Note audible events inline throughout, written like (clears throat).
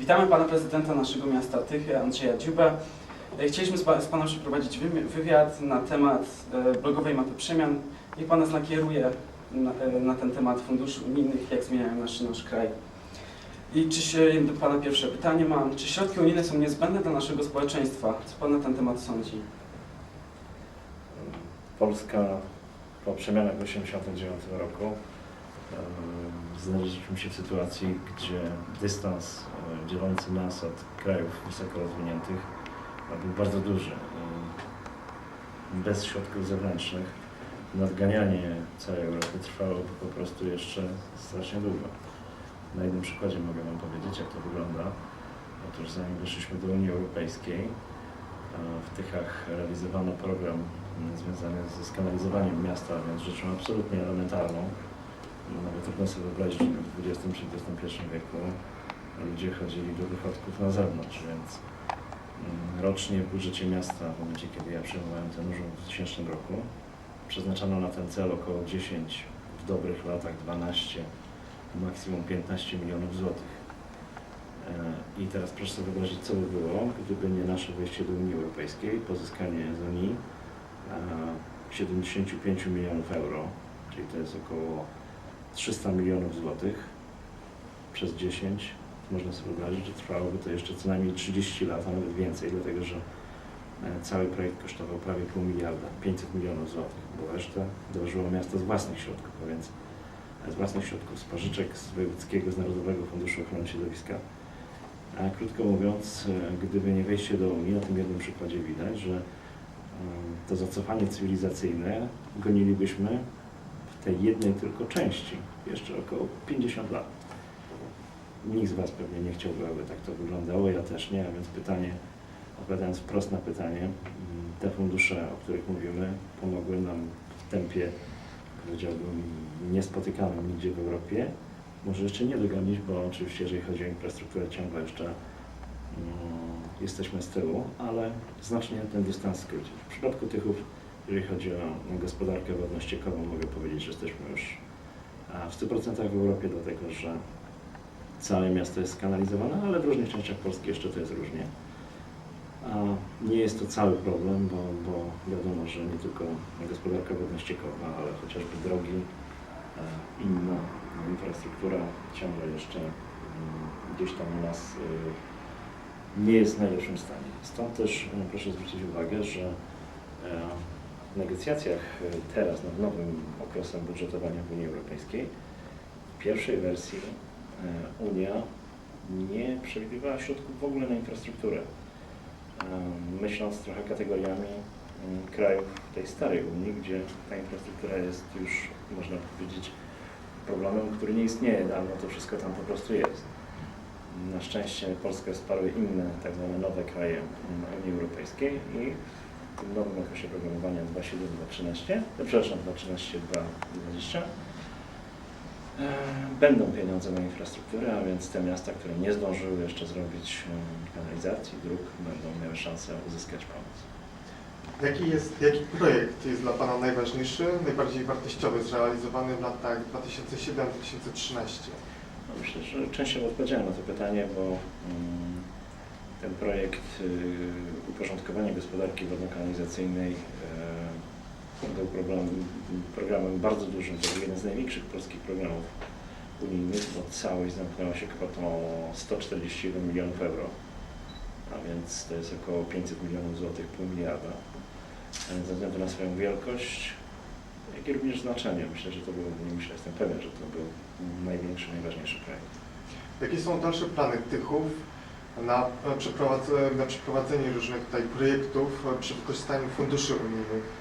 Witamy pana prezydenta naszego miasta Tychy, Andrzeja Dziubę. E, Chcieliśmy z, pa, z panem przeprowadzić wywiad na temat e, blogowej mapy przemian. Niech pan nas nakieruje na, e, na ten temat funduszy unijnych, jak zmieniają nasz, nasz kraj. I czy się, do pana pierwsze pytanie mam, czy środki unijne są niezbędne dla naszego społeczeństwa? Co pan na ten temat sądzi? Polska po przemianach w 1989 roku znaleźliśmy się w sytuacji, gdzie dystans dzielący nas od krajów wysoko rozwiniętych był bardzo duży. Bez środków zewnętrznych nadganianie całej Europy trwałoby po prostu jeszcze strasznie długo. Na jednym przykładzie mogę Wam powiedzieć, jak to wygląda. Otóż zanim weszliśmy do Unii Europejskiej, w Tychach realizowano program związany ze skanalizowaniem miasta, więc rzeczą absolutnie elementarną. Nawet trudno sobie wyobrazić, że w XX czy XXI wieku ludzie chodzili do wychodków na zewnątrz, więc mm, rocznie w budżecie miasta, w momencie kiedy ja przejmowałem ten urząd w 2000 roku, przeznaczano na ten cel około 10, w dobrych latach 12, maksimum 15 milionów złotych. E, I teraz proszę sobie wyobrazić, co by było, gdyby nie nasze wejście do Unii Europejskiej, pozyskanie z Unii e, 75 milionów euro, czyli to jest około 300 milionów złotych przez 10. Można sobie wyobrazić, że trwałoby to jeszcze co najmniej 30 lat, a nawet więcej, dlatego że e, cały projekt kosztował prawie pół miliarda, 500 milionów złotych, bo resztę dołożyło miasto z własnych środków, a więc z własnych środków, z pożyczek z Wojewódzkiego, z Narodowego Funduszu Ochrony Środowiska. A krótko mówiąc, e, gdyby nie wejście do Unii, na tym jednym przykładzie widać, że e, to zacofanie cywilizacyjne gonilibyśmy w tej jednej tylko części jeszcze około 50 lat. Nikt z Was pewnie nie chciałby, aby tak to wyglądało, ja też nie, a więc pytanie, odpowiadając wprost na pytanie, mm, te fundusze, o których mówimy, pomogły nam w tempie, powiedziałbym, niespotykanym nigdzie w Europie, może jeszcze nie dogonić, bo oczywiście jeżeli chodzi o infrastrukturę ciągle jeszcze mm, jesteśmy z tyłu, ale znacznie ten dystans skrócić. W przypadku Tychów, jeżeli chodzi o gospodarkę wodno-ściekową, mogę powiedzieć, że jesteśmy już w 100% w Europie, dlatego że całe miasto jest skanalizowane, ale w różnych częściach Polski jeszcze to jest różnie. A nie jest to cały problem, bo, bo wiadomo, że nie tylko gospodarka wodno-ściekowa, ale chociażby drogi, e, inna infrastruktura ciągle jeszcze mm, gdzieś tam u nas y, nie jest w najlepszym stanie. Stąd też y, proszę zwrócić uwagę, że e, w negocjacjach teraz nad nowym okresem budżetowania w Unii Europejskiej w pierwszej wersji e, Unia nie przewidywała środków w ogóle na infrastrukturę. E, Myśląc trochę kategoriami mm, krajów tej starej Unii, gdzie ta infrastruktura jest już, można powiedzieć, problemem, który nie istnieje dawno, to wszystko tam po prostu jest. Na szczęście Polskę wsparły inne, tak zwane nowe kraje mm, Unii Europejskiej i w nowym okresie programowania 2007-2013, e, przepraszam, 2013-2020 e, będą pieniądze na infrastrukturę, a więc te miasta, które nie zdążyły jeszcze zrobić kanalizacji, dróg, będą miały szansę uzyskać pomoc. Jaki, jest, jaki projekt jest dla Pana najważniejszy, najbardziej wartościowy, zrealizowany w latach 2007-2013? No Myślę, że częściowo odpowiedziałem na to pytanie, bo ten projekt y, uporządkowania gospodarki wodno-kanalizacyjnej był problem, programem bardzo dużym. To był jeden z największych polskich programów unijnych, bo całość zamknęła się kwotą 141 milionów euro, a więc to jest około 500 milionów złotych, pół miliarda. Więc Ze względu na swoją wielkość, jak i również znaczenie, myślę, że to był, nie myślę, jestem pewien, że to był największy, najważniejszy projekt. Jakie są dalsze plany Tychów na, e, przeprowadzenie, różnych tutaj projektów e, przy wykorzystaniu funduszy unijnych?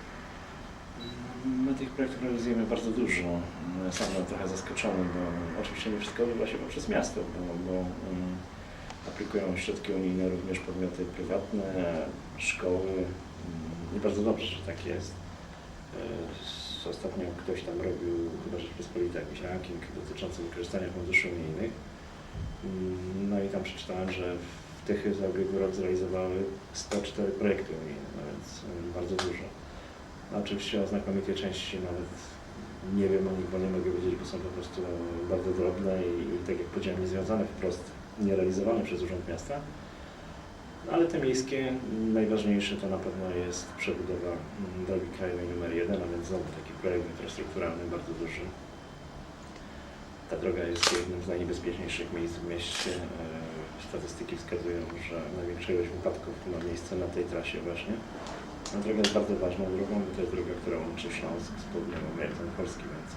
My tych projektów realizujemy bardzo dużo. Sam byłem trochę zaskoczony, bo oczywiście nie wszystko odbywa się poprzez miasto, bo, bo um, aplikują środki unijne również podmioty prywatne, szkoły. Um, I bardzo dobrze, że tak jest. E, Ostatnio ktoś tam robił, chyba Rzeczpospolita, jakiś ranking dotyczący wykorzystania funduszy unijnych. Mm, No i tam przeczytałem, że w Tychy za ubiegły rok zrealizowały 104 projekty unijne, no więc bardzo dużo. Oczywiście o znakomitej części nawet nie wiem o nich, bo nie mogę wiedzieć, bo są po prostu bardzo drobne i, i tak jak powiedziałem, nie związane wprost nierealizowane przez Urząd Miasta. No, ale te miejskie, najważniejsze to na pewno jest przebudowa m, drogi krajowej numer 1, a więc znowu taki projekt infrastrukturalny bardzo duży. Ta droga jest jednym z najniebezpieczniejszych miejsc w mieście. E, Statystyki wskazują, że największa ilość wypadków ma miejsce na tej trasie właśnie. A droga jest bardzo ważną drogą, bo to jest droga, która łączy Śląsk z południową Ameryką Polski, więc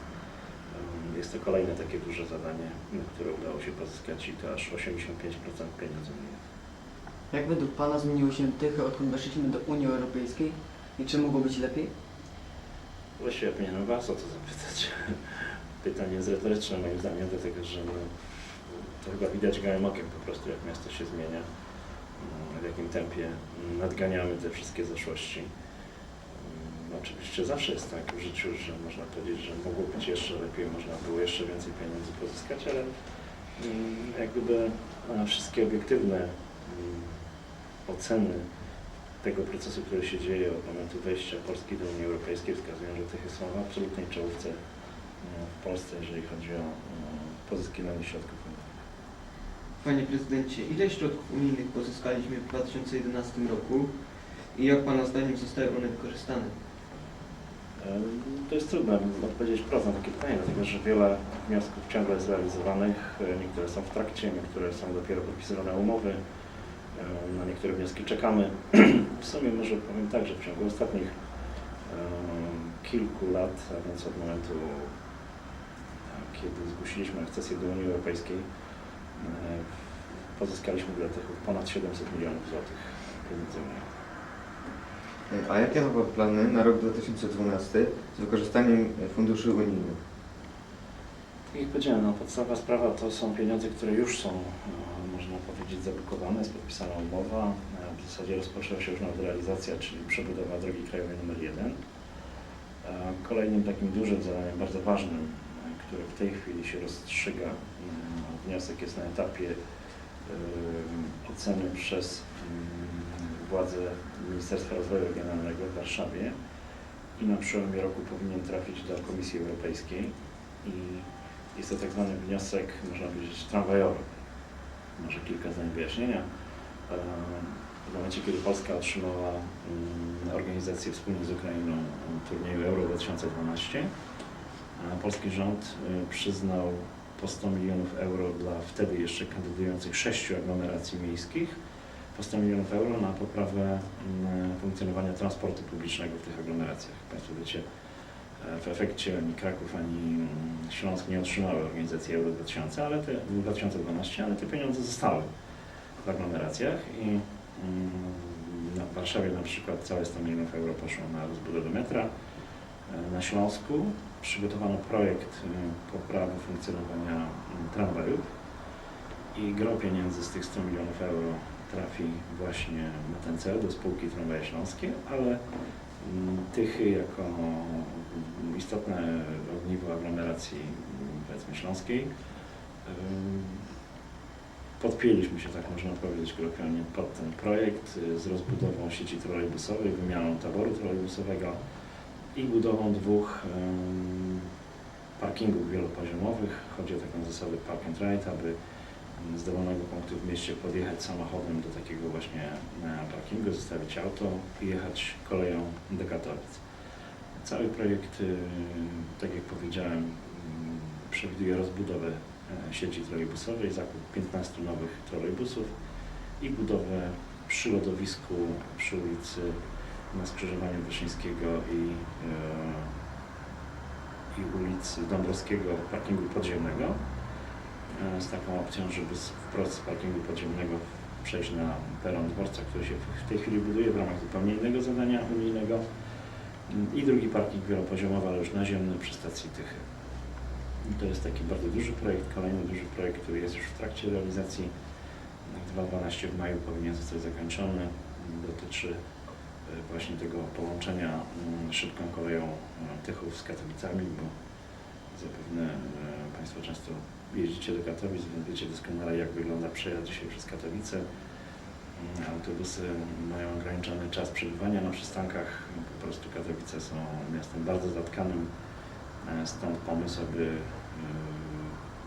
jest to kolejne takie duże zadanie, na które udało się pozyskać i to aż 85% pieniędzy unijnych. Jak według Pana zmieniły się Tychy, odkąd weszliśmy do Unii Europejskiej i czy mogło być lepiej? Właściwie ja powinienem Was o to zapytać. (laughs) Pytanie jest retoryczne moim zdaniem, dlatego że no, to chyba widać gołym okiem po prostu, jak miasto się zmienia, w jakim tempie nadganiamy te wszystkie zaszłości. Mm, Oczywiście zawsze jest tak w życiu, że można powiedzieć, że mogło być jeszcze lepiej, można było jeszcze więcej pieniędzy pozyskać, ale mm, jak gdyby wszystkie obiektywne mm, oceny tego procesu, który się dzieje od momentu wejścia Polski do Unii Europejskiej wskazują, że Tychy są w absolutnej czołówce w Polsce, jeżeli chodzi o pozyskiwanie środków. Panie prezydencie, ile środków unijnych pozyskaliśmy w 2011 roku i jak Pana zdaniem zostały one wykorzystane? To jest trudno odpowiedzieć wprost na takie pytanie, dlatego że wiele wniosków ciągle jest realizowanych, e, niektóre są w trakcie, niektóre są dopiero podpisywane umowy, na niektóre wnioski czekamy. (clears throat) W sumie może powiem tak, że w ciągu ostatnich kilku lat, a więc od momentu, e, kiedy zgłosiliśmy akcesję do Unii Europejskiej, pozyskaliśmy dla Tychów ponad 700 milionów złotych pieniędzy unijnych. A jakie ma Pan plany na rok 2012 z wykorzystaniem funduszy unijnych? Tak jak powiedziałem, no, podstawowa sprawa to są pieniądze, które już są, e, można powiedzieć, zabukowane, jest podpisana umowa. E, W zasadzie rozpoczęła się już nawet realizacja, czyli przebudowa drogi krajowej numer 1. E, Kolejnym takim dużym zadaniem, bardzo ważnym, e, które w tej chwili się rozstrzyga, wniosek jest na etapie em, oceny przez mm, władze Ministerstwa Rozwoju Regionalnego w Warszawie i na przełomie roku powinien trafić do Komisji Europejskiej i jest to tak zwany wniosek, można powiedzieć, tramwajowy. Może kilka zdań wyjaśnienia. Em, W momencie, kiedy Polska otrzymała organizację wspólnie z Ukrainą turnieju Euro 2012, a polski rząd przyznał po 100 milionów euro dla wtedy jeszcze kandydujących sześciu aglomeracji miejskich, po 100 milionów euro na poprawę mm, funkcjonowania transportu publicznego w tych aglomeracjach. Jak Państwo wiecie, e, w efekcie ani Kraków, ani mm, Śląsk nie otrzymały organizacji Euro 2000, ale te, 2012, ale te pieniądze zostały w aglomeracjach i mm, w Warszawie na przykład całe 100 milionów euro poszło na rozbudowę metra. Na Śląsku. Przygotowano projekt e, poprawy funkcjonowania mm, tramwajów i gro pieniędzy z tych 100 milionów euro trafi właśnie na ten cel do spółki Tramwaje Śląskie, ale mm, Tychy jako istotne ogniwo aglomeracji powiedzmy śląskiej podpięliśmy się, tak można powiedzieć kolokwialnie, pod ten projekt y, z rozbudową sieci trolejbusowej, wymianą taboru trolejbusowego i budową dwóch parkingów wielopoziomowych. Chodzi o taką zasadę park and ride, aby z dowolnego punktu w mieście podjechać samochodem do takiego właśnie e, parkingu, zostawić auto i jechać koleją do Katowic. Cały projekt, y, tak jak powiedziałem, mm, przewiduje rozbudowę e, sieci trolejbusowej, zakup 15 nowych trolejbusów i budowę przy lodowisku przy ulicy na skrzyżowaniu Wyszyńskiego i, e, i ulicy Dąbrowskiego parkingu podziemnego e, z taką opcją, żeby wprost z parkingu podziemnego przejść na peron dworca, który się w tej chwili buduje w ramach zupełnie innego zadania unijnego Mm, i drugi parking wielopoziomowy, ale już naziemny przy stacji Tychy. I to jest taki bardzo duży projekt, kolejny duży projekt, który jest już w trakcie realizacji. W 2012 w maju powinien zostać zakończony. Dotyczy właśnie tego połączenia mm, szybką koleją e, Tychów z Katowicami, bo zapewne e, Państwo często jeździcie do Katowic, więc wiecie doskonale jak wygląda przejazd dzisiaj przez Katowice. Mm, Autobusy mają ograniczony czas przebywania na przystankach. Po prostu Katowice są miastem bardzo zatkanym. E, Stąd pomysł, aby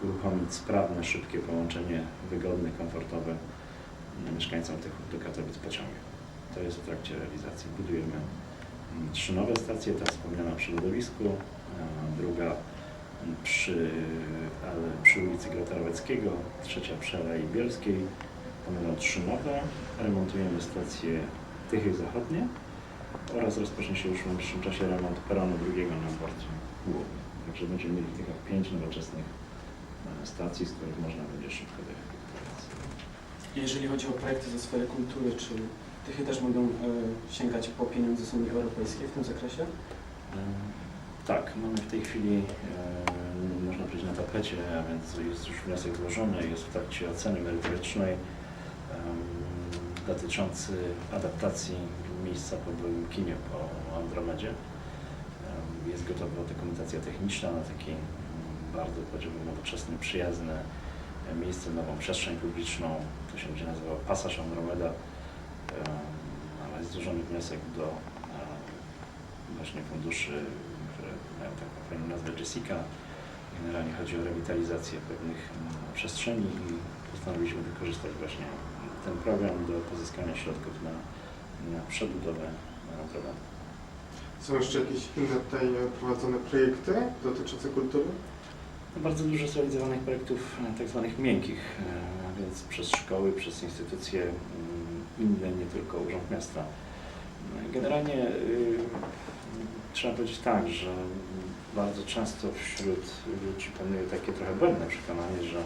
e, uruchomić sprawne, szybkie połączenie, wygodne, komfortowe mm, mieszkańcom tych do Katowic pociągiem. To jest w trakcie realizacji. Budujemy mm, trzy nowe stacje, ta wspomniana przy lodowisku, druga przy, ale przy ulicy Grota Roweckiego, trzecia przy Alei Bielskiej. Będą trzy nowe. Remontujemy stację Tychy Zachodnie oraz rozpocznie się już w najbliższym czasie remont peronu drugiego na porcie głównym. Także będziemy mieli w Tychach pięć nowoczesnych e, stacji, z których można będzie szybko dojechać. Jeżeli chodzi o projekty ze sfery kultury, czy Tychy też mogą e, sięgać po pieniądze z Unii Europejskiej w tym zakresie? E, Tak, mamy w tej chwili, e, można powiedzieć, na tapecie, a więc jest już wniosek złożony, jest w trakcie oceny merytorycznej em, dotyczący adaptacji miejsca po byłym kinie po Andromedzie. Em, Jest gotowa dokumentacja techniczna na taki mm, bardzo, powiedziałbym, nowoczesny, przyjazne e, miejsce, nową przestrzeń publiczną. To się będzie nazywało Pasaż Andromeda. Em, Ale jest złożony wniosek do em, właśnie funduszy, które mają taką fajną nazwę Jessica. Generalnie chodzi o rewitalizację pewnych mm, przestrzeni i postanowiliśmy wykorzystać właśnie ten program do pozyskania środków na, na przebudowę Andromedy. Są jeszcze jakieś inne tutaj e, prowadzone projekty dotyczące kultury? No, Bardzo dużo zrealizowanych projektów e, tak zwanych miękkich, e, więc przez szkoły, przez instytucje mm, inne, nie tylko Urząd Miasta. Generalnie y, trzeba powiedzieć tak, że bardzo często wśród ludzi panuje takie trochę błędne przekonanie, że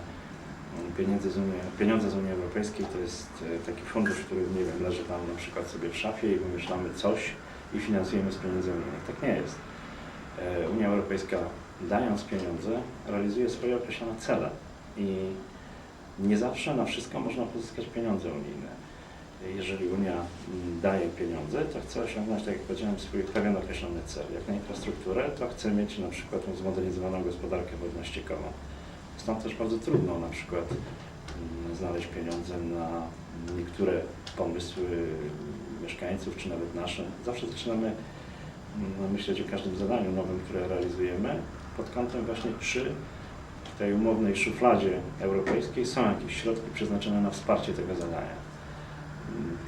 pieniądze z Unii, pieniądze z Unii Europejskiej to jest e, taki fundusz, który nie wiem, leży tam na przykład sobie w szafie i wymyślamy coś i finansujemy z pieniędzy unijnych. Tak nie jest. E, Unia Europejska dając pieniądze, realizuje swoje określone cele i nie zawsze na wszystko można pozyskać pieniądze unijne. Jeżeli Unia mm, daje pieniądze, to chce osiągnąć, tak jak powiedziałem, swój pewien określony cel. Jak na infrastrukturę, to chce mieć na przykład zmodernizowaną gospodarkę wodno-ściekową. Stąd też bardzo trudno na przykład mm, znaleźć pieniądze na niektóre pomysły mieszkańców, czy nawet nasze. Zawsze zaczynamy mm, myśleć o każdym zadaniu nowym, które realizujemy, pod kątem właśnie, czy w tej umownej szufladzie europejskiej są jakieś środki przeznaczone na wsparcie tego zadania.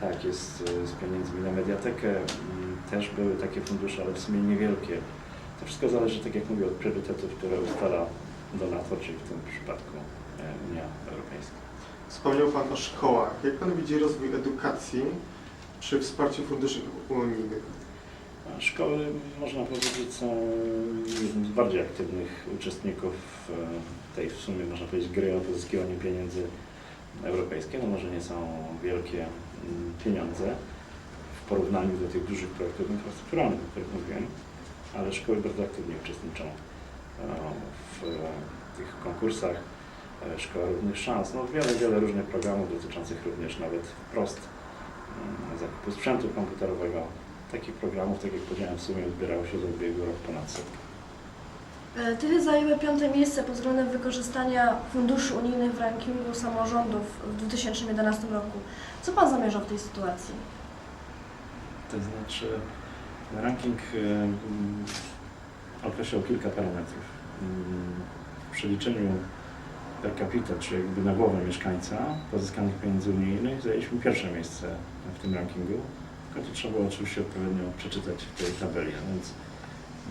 Tak jest e, z pieniędzmi na mediatekę. Mm, Też były takie fundusze, ale w sumie niewielkie. To wszystko zależy, tak jak mówię, od priorytetów, które ustala donator, czyli w tym przypadku e, Unia Europejska. Wspomniał Pan o szkołach. Jak Pan widzi rozwój edukacji przy wsparciu funduszy unijnych? Szkoły, można powiedzieć, są jednym z bardziej aktywnych uczestników e, tej w sumie, można powiedzieć, gry o pozyskiwanie pieniędzy europejskich. No może nie są wielkie mm, pieniądze w porównaniu do tych dużych projektów infrastrukturalnych, o których mówiłem, ale szkoły bardzo aktywnie uczestniczą e, w e, tych konkursach. E, Szkoła Równych Szans, no wiele, wiele różnych programów dotyczących również nawet wprost mm, zakupu sprzętu komputerowego. Takich programów, tak jak powiedziałem, w sumie odbierało się za ubiegły rok ponad setkę. E, Tychy zajęły piąte miejsce pod względem wykorzystania funduszy unijnych w rankingu samorządów w 2011 roku. Co Pan zamierza w tej sytuacji? To znaczy, ranking e, mm, określał kilka parametrów. Mm, W przeliczeniu per capita, czyli jakby na głowę mieszkańca pozyskanych pieniędzy unijnych, zajęliśmy pierwsze miejsce w tym rankingu. Tylko to trzeba było oczywiście odpowiednio przeczytać w tej tabeli, więc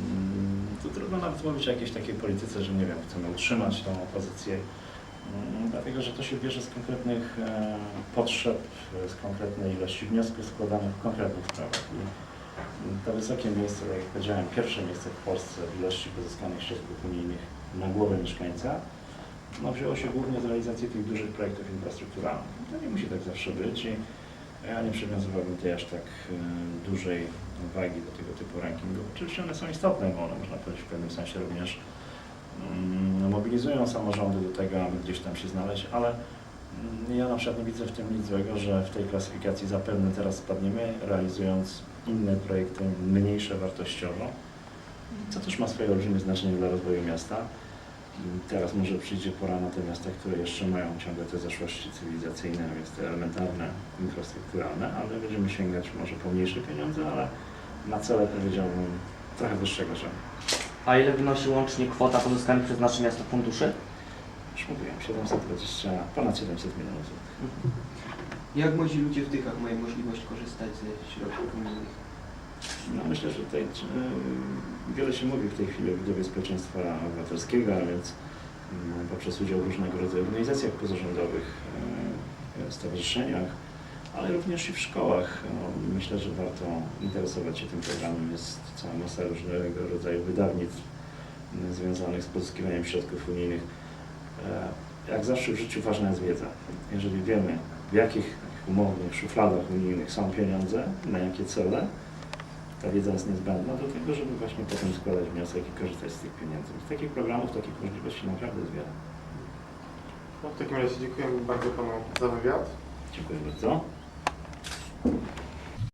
mm, tu trudno nawet mówić o jakiejś takiej polityce, że nie wiem, chcemy utrzymać tą pozycję, mm, dlatego że to się bierze z konkretnych e, potrzeb, z konkretnej ilości wniosków składanych w konkretnych sprawach. I to wysokie miejsce, tak jak powiedziałem, pierwsze miejsce w Polsce w ilości pozyskanych środków unijnych na głowę mieszkańca, no, wzięło się głównie z realizacji tych dużych projektów infrastrukturalnych. To nie musi tak zawsze być i ja nie przywiązywałbym tej aż tak e, dużej wagi do tego typu rankingów. Oczywiście one są istotne, bo one można powiedzieć w pewnym sensie również mm, mobilizują samorządy do tego, aby gdzieś tam się znaleźć, ale mm, ja na przykład nie widzę w tym nic złego, że w tej klasyfikacji zapewne teraz spadniemy, realizując inne projekty mniejsze wartościowo, co też ma swoje olbrzymie znaczenie dla rozwoju miasta. Teraz może przyjdzie pora na te miasta, które jeszcze mają ciągle te zaszłości cywilizacyjne, więc te elementarne, infrastrukturalne, ale będziemy sięgać może po mniejsze pieniądze, ale na cele powiedziałbym trochę wyższego rzędu. A ile wynosi łącznie kwota pozyskanych przez nasze miasto funduszy? już mówiłem, 720, ponad 700 milionów złotych. Jak młodzi ludzie w Tychach mają możliwość korzystać ze środków unijnych? No myślę, że tutaj e, wiele się mówi w tej chwili o budowie społeczeństwa obywatelskiego, a więc mm, poprzez udział w różnego rodzaju organizacjach pozarządowych, e, stowarzyszeniach, ale również i w szkołach. No, myślę, że warto interesować się tym programem. Jest cała masa różnego rodzaju wydawnictw mm, związanych z pozyskiwaniem środków unijnych. E, Jak zawsze w życiu ważna jest wiedza. Jeżeli wiemy, w jakich umownych szufladach unijnych są pieniądze, na jakie cele, ta wiedza jest niezbędna do tego, żeby właśnie potem składać wniosek i korzystać z tych pieniędzy. Z takich programów, takich możliwości naprawdę jest wiele. No, w takim razie dziękujemy bardzo Panu za wywiad. Dziękuję bardzo. Thank you.